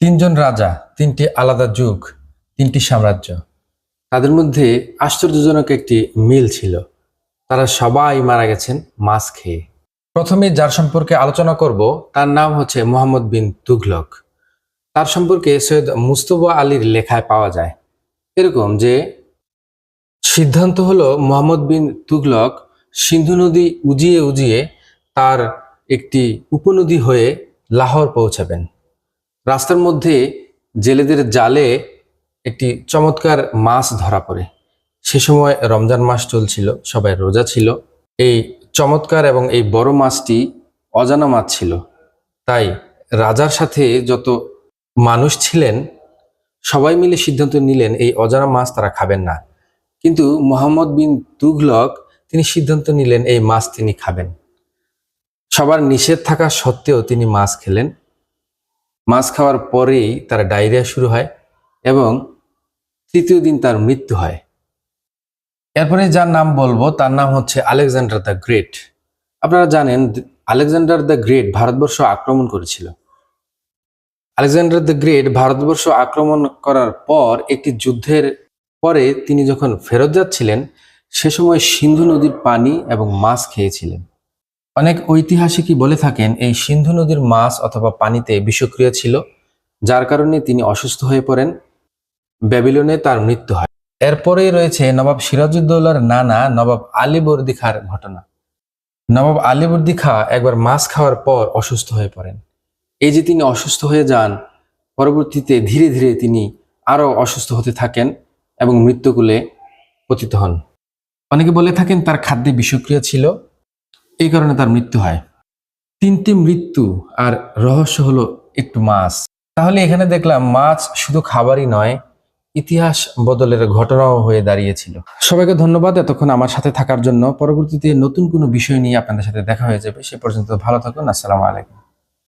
তিনজন রাজা, তিনটি আলাদা যুগ, তিনটি সাম্রাজ্য। তাদের মধ্যে আশ্চর্যজনক একটি মিল ছিল। তারা সবাই মারা গেছেন মাছ খেয়ে। প্রথমে যার সম্পর্কে আলোচনা করব, তার নাম হচ্ছে মোহাম্মদ বিন তুঘলক। তার সম্পর্কে সৈয়দ মুস্তফা আলীর লেখায় পাওয়া যায়। এরকম যে, সিদ্ধান্ত হলো মোহাম্মদ বিন তুঘলক সিন্ধু নদী উজিয়ে উজিয়ে তার একটি উপনদী হয়ে লাহোর পৌঁছাবেন। রাস্তার মধ্যে জেলেদের জালে একটি চমৎকার মাছ ধরা পড়ে। সে সময় রমজান মাস চলছিল, সবাই রোজা ছিল। এই চমৎকার এবং এই বড় মাছটি অজানা মাছ ছিল। তাই রাজার সাথে যত মানুষ ছিলেন, সবাই মিলে সিদ্ধান্ত নিলেন, এই অজানা মাছ তারা খাবেন না। কিন্তু মোহাম্মদ বিন তুঘলক, তিনি সিদ্ধান্ত নিলেন, এই মাছ তিনি খাবেন। সবার নিষেধ থাকা সত্ত্বেও তিনি মাছ খেলেন। মাছ খাওয়ার পরেই তার ডায়রিয়া শুরু হয় এবং তৃতীয় দিন তার মৃত্যু হয়। এরপরে যার নাম বলব, তার নাম হচ্ছে আলেকজান্ডার দ্য গ্রেট। আপনারা জানেন, আলেকজান্ডার দ্য গ্রেট ভারতবর্ষ আক্রমণ করেছিল। আলেকজান্ডার দ্য গ্রেট ভারতবর্ষ আক্রমণ করার পর একটি যুদ্ধের পরে তিনি যখন ফেরত যাচ্ছিলেন, সে সময় সিন্ধু নদীর পানি এবং মাছ খেয়েছিলেন। অনেক ঐতিহাসিকই বলে থাকেন, এই সিন্ধু নদীর মাছ অথবা পানিতে বিষক্রিয়া ছিল, যার কারণে তিনি অসুস্থ হয়ে পড়েন। ব্যাবিলনে তার মৃত্যু হয়। এরপরেই রয়েছে নবাব সিরাজউদ্দৌলার নানা নবাব আলীবর্দী খার ঘটনা। নবাব আলীবর্দী খাঁ একবার মাছ খাওয়ার পর অসুস্থ হয়ে পড়েন। এই যে তিনি অসুস্থ হয়ে যান, পরবর্তীতে ধীরে ধীরে তিনি আরও অসুস্থ হতে থাকেন এবং মৃত্যুকুলে পতিত হন। অনেকে বলে থাকেন তার খাদ্যে বিষক্রিয়া ছিল। এই কারণে তার মৃত্যু হয়। তিনটি মৃত্যু আর রহস্য হলো একটু মাছ। তাহলে এখানে দেখলাম মাছ শুধু খাবারই নয়, ইতিহাস বদলের ঘটনাও হয়ে দাঁড়িয়েছিল। সবাইকে ধন্যবাদ এতক্ষণ আমার সাথে থাকার জন্য। পরবর্তীতে নতুন কোনো বিষয় নিয়ে আপনাদের সাথে দেখা হয়ে যাবে। সে পর্যন্ত ভালো থাকুন। আসসালামু আলাইকুম।